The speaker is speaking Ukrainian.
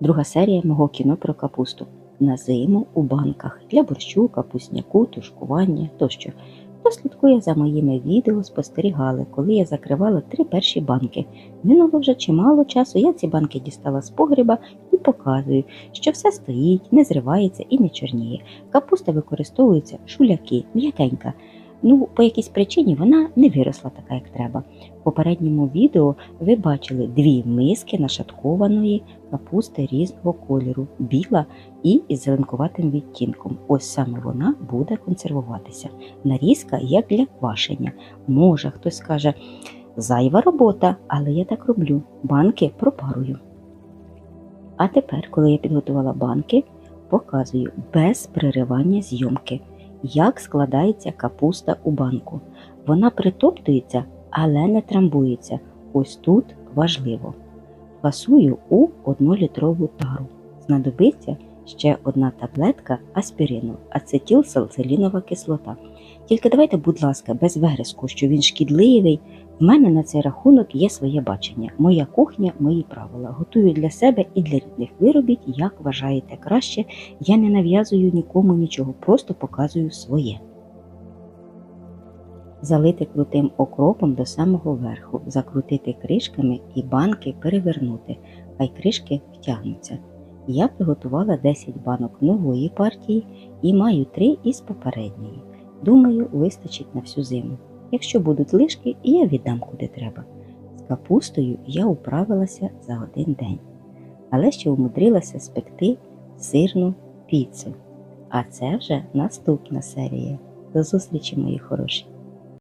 Друга серія мого кіно про капусту. На зиму у банках для борщу, капусняку, тушкування тощо. Хто слідкує за моїми відео, спостерігали, коли я закривала три перші банки. Минуло вже чимало часу, я ці банки дістала з погріба і показую, що все стоїть, не зривається і не чорніє. Капуста використовується шуляки, м'якенька. Ну, по якійсь причині вона не виросла така, як треба. В попередньому відео ви бачили дві миски нашаткованої капусти різного кольору, біла і із зеленкуватим відтінком. Ось саме вона буде консервуватися. Нарізка як для квашення. Може, хтось скаже, зайва робота, але я так роблю. Банки пропарую. А тепер, коли я підготувала банки, показую без приривання зйомки, як складається капуста у банку. Вона притоптується, але не трамбується. Ось тут важливо. Фасую у 1-літрову тару. Знадобиться ще одна таблетка аспірину, ацетилсалцилінова кислота. Тільки давайте, будь ласка, без вереску, що він шкідливий. В мене на цей рахунок є своє бачення. Моя кухня, мої правила. Готую для себе і для рідних. Ви робіть, як вважаєте краще. Я не нав'язую нікому нічого, просто показую своє. Залити крутим окропом до самого верху, закрутити кришками і банки перевернути, хай кришки втягнуться. Я приготувала 10 банок нової партії і маю 3 із попередньої. Думаю, вистачить на всю зиму. Якщо будуть лишки, я віддам куди треба. З капустою я управилася за один день, але ще умудрилася спекти сирну піцу. А це вже наступна серія. До зустрічі, мої хороші!